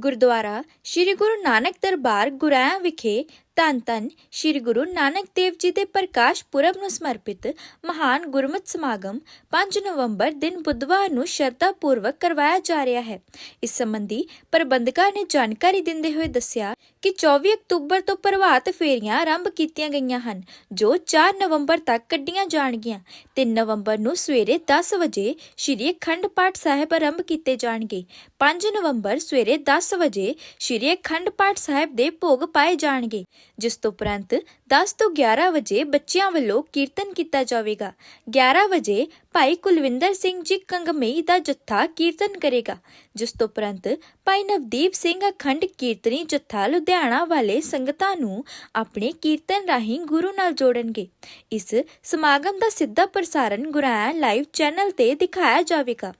ਗੁਰਦੁਆਰਾ ਸ੍ਰੀ ਗੁਰੂ ਨਾਨਕ ਦਰਬਾਰ ਗੁਰਾਇਆ ਵਿਖੇ ਧੰਨ ਧੰਨ ਸ੍ਰੀ ਗੁਰੂ ਨਾਨਕ ਦੇਵ ਜੀ ਦੇ ਪ੍ਰਕਾਸ਼ ਪੁਰਬ ਨੂੰ ਸਮਰਪਿਤ ਮਹਾਨ ਗੁਰਮਤਿ ਸਮਾਗਮ 5 ਨਵੰਬਰ ਦਿਨ ਬੁੱਧਵਾਰ ਨੂੰ ਸ਼ਰਧਾ ਪੂਰਵਕ ਕਰਵਾਇਆ ਜਾ ਰਿਹਾ ਹੈ। ਇਸ ਸੰਬੰਧੀ ਪ੍ਰਬੰਧਕਾਂ ਨੇ ਜਾਣਕਾਰੀ ਦਿੰਦੇ ਹੋਏ ਦੱਸਿਆ ਕਿ 24 ਅਕਤੂਬਰ ਤੋਂ ਪ੍ਰਭਾਤ ਫੇਰੀਆਂ ਆਰੰਭ ਕੀਤੀਆਂ ਗਈਆਂ ਹਨ, ਜੋ 4 ਨਵੰਬਰ ਤੱਕ ਕੱਢੀਆਂ ਜਾਣਗੀਆਂ 3 ਨਵੰਬਰ ਨੂੰ ਸਵੇਰੇ 10 ਵਜੇ ਸ਼੍ਰੀ ਅਖੰਡ ਪਾਠ ਸਾਹਿਬ ਆਰੰਭ ਕੀਤੇ ਜਾਣਗੇ। 5 ਨਵੰਬਰ ਸਵੇਰੇ 10 ਵਜੇ ਸ਼੍ਰੀ ਅਖੰਡ ਪਾਠ ਸਾਹਿਬ ਦੇ ਭੋਗ ਪਾਏ ਜਾਣਗੇ, ਜਿਸ ਤੋਂ ਉਪਰੰਤ 10 ਤੋਂ 11 ਵਜੇ ਬੱਚਿਆਂ ਵੱਲੋਂ ਕੀਰਤਨ ਕੀਤਾ ਜਾਵੇਗਾ। 11 ਵਜੇ ਭਾਈ ਕੁਲਵਿੰਦਰ ਸਿੰਘ ਜੀ ਕੰਗਮਈ ਦਾ ਜੱਥਾ ਕੀਰਤਨ ਕਰੇਗਾ, ਜਿਸ ਤੋਂ ਉਪਰੰਤ ਭਾਈ ਨਵਦੀਪ ਸਿੰਘ ਅਖੰਡ ਕੀਰਤਨੀ ਜੱਥਾ ਲੁਧਿਆਣਾ ਵਾਲੇ ਸੰਗਤਾਂ ਨੂੰ ਆਪਣੇ ਕੀਰਤਨ ਰਾਹੀਂ ਗੁਰੂ ਨਾਲ ਜੋੜਨਗੇ। ਇਸ ਸਮਾਗਮ ਦਾ ਸਿੱਧਾ ਪ੍ਰਸਾਰਣ ਗੁਰਾਇਆ ਲਾਈਵ ਚੈਨਲ ਤੇ ਦਿਖਾਇਆ ਜਾਵੇਗਾ।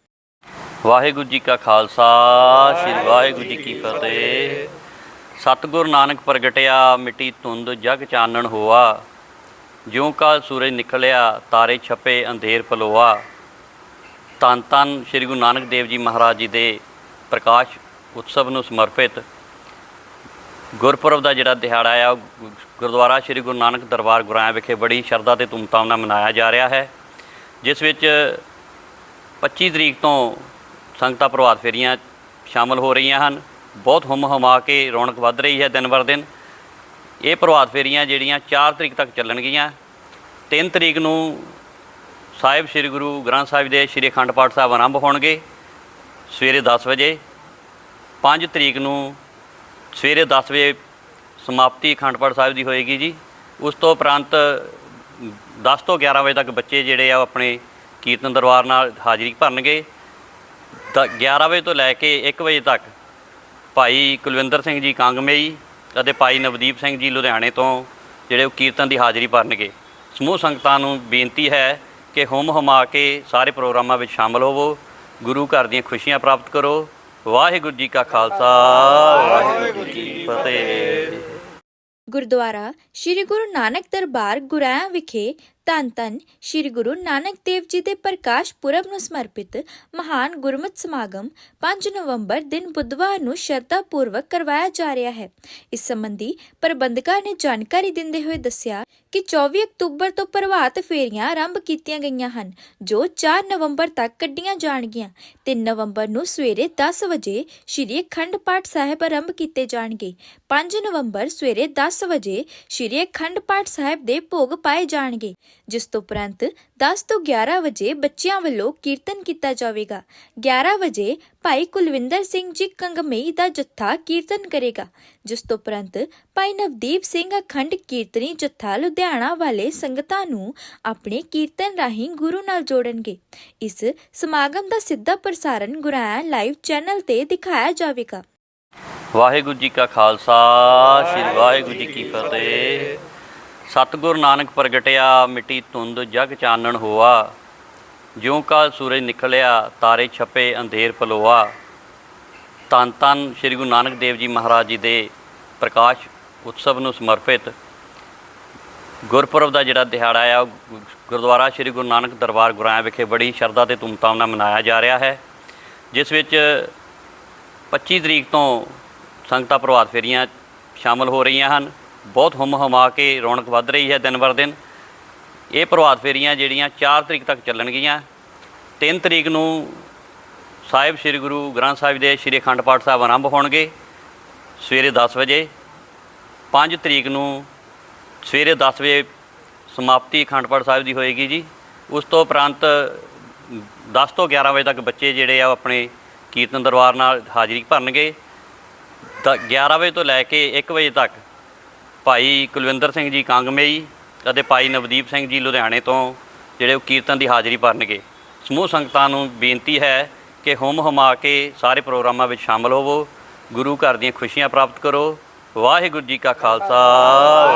ਵਾਹਿਗੁਰੂ ਜੀ ਕਾ ਖਾਲਸਾ, ਸ੍ਰੀ ਵਾਹਿਗੁਰੂ ਜੀ ਕੀ ਫਤਿਹ। ਸਤਿਗੁਰ ਨਾਨਕ ਪ੍ਰਗਟਿਆ, ਮਿੱਟੀ ਧੁੰਦ ਜਗ ਚਾਨਣ ਹੋਆ। ਜਿਉਂ ਕਾਲ ਸੂਰਜ ਨਿਕਲਿਆ, ਤਾਰੇ ਛਪੇ, ਅੰਧੇਰ ਪਲੋਆ। ਤਨ ਤਨ ਸ੍ਰੀ ਗੁਰੂ ਨਾਨਕ ਦੇਵ ਜੀ ਮਹਾਰਾਜ ਜੀ ਦੇ ਪ੍ਰਕਾਸ਼ ਉਤਸਵ ਨੂੰ ਸਮਰਪਿਤ ਗੁਰਪੁਰਬ ਦਾ ਜਿਹੜਾ ਦਿਹਾੜਾ ਆ, ਉਹ ਗੁ- ਗੁਰਦੁਆਰਾ ਸ੍ਰੀ ਗੁਰੂ ਨਾਨਕ ਦਰਬਾਰ ਗੁਰਾਇਆ ਵਿਖੇ ਬੜੀ ਸ਼ਰਧਾ ਤੇ ਧੂਮਧਾਮ ਨਾਲ ਮਨਾਇਆ ਜਾ ਰਿਹਾ ਹੈ, ਜਿਸ ਵਿੱਚ 25 ਤਰੀਕ ਤੋਂ ਸੰਗਤਾਂ ਪ੍ਰਭਾਤ ਫੇਰੀਆਂ ਸ਼ਾਮਲ ਹੋ ਰਹੀਆਂ ਹਨ। ਬਹੁਤ ਹੁਮ ਹੁਮਾ ਕੇ ਰੌਣਕ ਵੱਧ ਰਹੀ ਹੈ ਦਿਨ ਬਰ ਦਿਨ। ਇਹ ਪ੍ਰਭਾਤ ਫੇਰੀਆਂ ਜਿਹੜੀਆਂ 4 ਤਰੀਕ ਤੱਕ ਚੱਲਣਗੀਆਂ। 3 ਤਰੀਕ ਨੂੰ ਸਾਹਿਬ ਸ੍ਰੀ ਗੁਰੂ ਗ੍ਰੰਥ ਸਾਹਿਬ ਦੇ ਸ੍ਰੀ ਅਖੰਡ ਪਾਠ ਸਾਹਿਬ ਆਰੰਭ ਹੋਣਗੇ ਸਵੇਰੇ 10 ਵਜੇ। 5 ਤਰੀਕ ਨੂੰ ਸਵੇਰੇ 10 ਵਜੇ ਸਮਾਪਤੀ ਅਖੰਡ ਪਾਠ ਸਾਹਿਬ ਦੀ ਹੋਏਗੀ ਜੀ। ਉਸ ਤੋਂ ਉਪਰੰਤ 10 ਤੋਂ 11 ਵਜੇ ਤੱਕ ਬੱਚੇ ਜਿਹੜੇ ਆ ਉਹ ਆਪਣੇ ਕੀਰਤਨ ਦਰਬਾਰ ਨਾਲ ਹਾਜ਼ਰੀ ਭਰਨਗੇ। ਤਾਂ 11 ਵਜੇ ਤੋਂ ਲੈ ਕੇ 1 ਵਜੇ ਤੱਕ ਭਾਈ ਕੁਲਵਿੰਦਰ ਸਿੰਘ ਜੀ ਕਾਂਗਮਈ ਅਤੇ ਭਾਈ ਨਵਦੀਪ ਸਿੰਘ ਜੀ ਲੁਧਿਆਣੇ ਤੋਂ ਜਿਹੜੇ ਉਹ ਕੀਰਤਨ ਦੀ ਹਾਜ਼ਰੀ ਭਰਨਗੇ। ਸਮੂਹ ਸੰਗਤਾਂ ਨੂੰ ਬੇਨਤੀ ਹੈ ਕਿ ਹੁਮ ਹੁਮਾ ਕੇ ਸਾਰੇ ਪ੍ਰੋਗਰਾਮਾਂ ਵਿੱਚ ਸ਼ਾਮਲ ਹੋਵੋ। ਗੁਰੂ ਘਰ ਦੀਆਂ ਖੁਸ਼ੀਆਂ ਪ੍ਰਾਪਤ ਕਰੋ। ਵਾਹਿਗੁਰੂ ਜੀ ਕਾ ਖਾਲਸਾ, ਵਾਹਿਗੁਰੂ ਜੀ ਕੀ ਫਤਿਹ। ਗੁਰਦੁਆਰਾ ਸ੍ਰੀ ਗੁਰੂ ਨਾਨਕ ਦਰਬਾਰ ਗੁਰਾਇਆ ਵਿਖੇ ਧੰਨ ਧੰਨ ਸ੍ਰੀ ਗੁਰੂ ਨਾਨਕ ਦੇਵ ਜੀ ਦੇ ਪ੍ਰਕਾਸ਼ ਪੁਰਬ ਨੂੰ ਸਮਰਪਿਤ ਮਹਾਨ ਗੁਰਮਤਿ ਸਮਾਗਮ 5 ਨਵੰਬਰ ਦਿਨ ਬੁੱਧਵਾਰ ਨੂੰ ਸ਼ਰਧਾ ਪੂਰਵਕ ਕਰਵਾਇਆ ਜਾ ਰਿਹਾ ਹੈ। ਇਸ ਸੰਬੰਧੀ ਪ੍ਰਬੰਧਕਾਂ ਨੇ ਜਾਣਕਾਰੀ ਦਿੰਦੇ ਹੋਏ ਦੱਸਿਆ ਕਿ 24 ਅਕਤੂਬਰ ਤੋਂ ਪ੍ਰਭਾਤ ਫੇਰੀਆਂ ਆਰੰਭ ਕੀਤੀਆਂ ਗਈਆਂ ਹਨ, ਜੋ 4 ਨਵੰਬਰ ਤੱਕ ਕੱਢੀਆਂ ਜਾਣਗੀਆਂ 3 ਨਵੰਬਰ ਨੂੰ ਸਵੇਰੇ 10 ਵਜੇ ਸ਼੍ਰੀ ਅਖੰਡ ਪਾਠ ਸਾਹਿਬ ਆਰੰਭ ਕੀਤੇ ਜਾਣਗੇ। 5 ਨਵੰਬਰ ਸਵੇਰੇ 10 ਵਜੇ ਸ਼੍ਰੀ ਅਖੰਡ ਪਾਠ ਸਾਹਿਬ ਦੇ ਭੋਗ ਪਾਏ ਜਾਣਗੇ। ਜਿਸ ਤੋਂ ਉਪਰੰਤ 10 ਤੋਂ 11 ਵਜੇ ਬੱਚਿਆਂ ਵੱਲੋਂ ਕੀਰਤਨ ਕੀਤਾ ਜਾਵੇਗਾ। 11 ਵਜੇ ਭਾਈ ਕੁਲਵਿੰਦਰ ਸਿੰਘ ਜੀ ਕੰਗਮਈ ਦਾ ਜੱਥਾ ਕੀਰਤਨ ਕਰੇਗਾ। ਜਿਸ ਤੋਂ ਉਪਰੰਤ ਭਾਈ ਨਵਦੀਪ ਸਿੰਘ ਅਖੰਡ ਕੀਰਤਨੀ ਜੱਥਾ ਲੁਧਿਆਣਾ ਵਾਲੇ ਸੰਗਤਾਂ ਨੂੰ ਆਪਣੇ ਕੀਰਤਨ ਰਾਹੀਂ ਗੁਰੂ ਨਾਲ ਜੋੜਨਗੇ। ਇਸ ਸਮਾਗਮ ਦਾ ਸਿੱਧਾ ਪ੍ਰਸਾਰਣ ਗੁਰਾਇਆ ਲਾਈਵ ਚੈਨਲ ਤੇ ਦਿਖਾਇਆ ਜਾਵੇਗਾ। ਵਾਹਿਗੁਰੂ ਜੀ ਕਾ ਖਾਲਸਾ, ਸ੍ਰੀ ਵਾਹਿਗੁਰੂ ਜੀ ਕੀ ਫਤਿਹ। ਸਤਿਗੁਰ ਨਾਨਕ ਪ੍ਰਗਟਿਆ, ਮਿੱਟੀ ਧੁੰਦ ਜਗ ਚਾਨਣ ਹੋਆ। ਜਿਉਂ ਕਾਲ ਸੂਰਜ ਨਿਕਲਿਆ, ਤਾਰੇ ਛਪੇ, ਅੰਧੇਰ ਪਲੋਆ। ਤਨ ਤਨ ਸ੍ਰੀ ਗੁਰੂ ਨਾਨਕ ਦੇਵ ਜੀ ਮਹਾਰਾਜ ਜੀ ਦੇ ਪ੍ਰਕਾਸ਼ ਉਤਸਵ ਨੂੰ ਸਮਰਪਿਤ ਗੁਰਪੁਰਬ ਦਾ ਜਿਹੜਾ ਦਿਹਾੜਾ ਆ, ਉਹ ਗੁ- ਗੁਰਦੁਆਰਾ ਸ੍ਰੀ ਗੁਰੂ ਨਾਨਕ ਦਰਬਾਰ ਗੁਰਾਇਆ ਵਿਖੇ ਬੜੀ ਸ਼ਰਧਾ ਤੇ ਧੂਮਧਾਮ ਨਾਲ ਮਨਾਇਆ ਜਾ ਰਿਹਾ ਹੈ। ਜਿਸ ਵਿੱਚ 25 ਤਰੀਕ ਤੋਂ ਸੰਗਤਾਂ ਪ੍ਰਭਾਤ ਫੇਰੀਆਂ ਸ਼ਾਮਲ ਹੋ ਰਹੀਆਂ ਹਨ। ਬਹੁਤ ਹੁਮ ਹੁਮਾ ਕੇ ਰੌਣਕ ਵੱਧ ਰਹੀ ਹੈ ਦਿਨ ਬਰ ਦਿਨ। ਇਹ ਪ੍ਰਭਾਤ ਫੇਰੀਆਂ ਜਿਹੜੀਆਂ 4 ਤਰੀਕ ਤੱਕ ਚੱਲਣਗੀਆਂ। 3 ਤਰੀਕ ਨੂੰ ਸਾਹਿਬ ਸ੍ਰੀ ਗੁਰੂ ਗ੍ਰੰਥ ਸਾਹਿਬ ਦੇ ਸ੍ਰੀ ਅਖੰਡ ਪਾਠ ਸਾਹਿਬ ਆਰੰਭ ਹੋਣਗੇ ਸਵੇਰੇ 10 ਵਜੇ। 5 ਤਰੀਕ ਨੂੰ ਸਵੇਰੇ 10 ਵਜੇ ਸਮਾਪਤੀ ਅਖੰਡ ਪਾਠ ਸਾਹਿਬ ਦੀ ਹੋਏਗੀ ਜੀ। ਉਸ ਤੋਂ ਉਪਰੰਤ 10 ਤੋਂ 11 ਵਜੇ ਤੱਕ ਬੱਚੇ ਜਿਹੜੇ ਆ ਉਹ ਆਪਣੇ ਕੀਰਤਨ ਦਰਬਾਰ ਨਾਲ ਹਾਜ਼ਰੀ ਭਰਨਗੇ। ਤਾਂ 11 ਵਜੇ ਤੋਂ ਲੈ ਕੇ 1 ਵਜੇ ਤੱਕ ਭਾਈ ਕੁਲਵਿੰਦਰ ਸਿੰਘ ਜੀ ਕਾਂਗਮਈ ਅਤੇ ਭਾਈ ਨਵਦੀਪ ਸਿੰਘ ਜੀ ਲੁਧਿਆਣੇ ਤੋਂ ਜਿਹੜੇ ਉਹ ਕੀਰਤਨ ਦੀ ਹਾਜ਼ਰੀ ਭਰਨਗੇ। ਸਮੂਹ ਸੰਗਤਾਂ ਨੂੰ ਬੇਨਤੀ ਹੈ ਕਿ ਹੁਮ ਹੁਮਾ ਕੇ ਸਾਰੇ ਪ੍ਰੋਗਰਾਮਾਂ ਵਿੱਚ ਸ਼ਾਮਲ ਹੋਵੋ। ਗੁਰੂ ਘਰ ਦੀਆਂ ਖੁਸ਼ੀਆਂ ਪ੍ਰਾਪਤ ਕਰੋ। ਵਾਹਿਗੁਰੂ ਜੀ ਕਾ ਖਾਲਸਾ।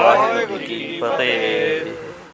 ਵਾਹਿਗੁਰੂ ਜੀ ਕੀ ਫਤਿਹ।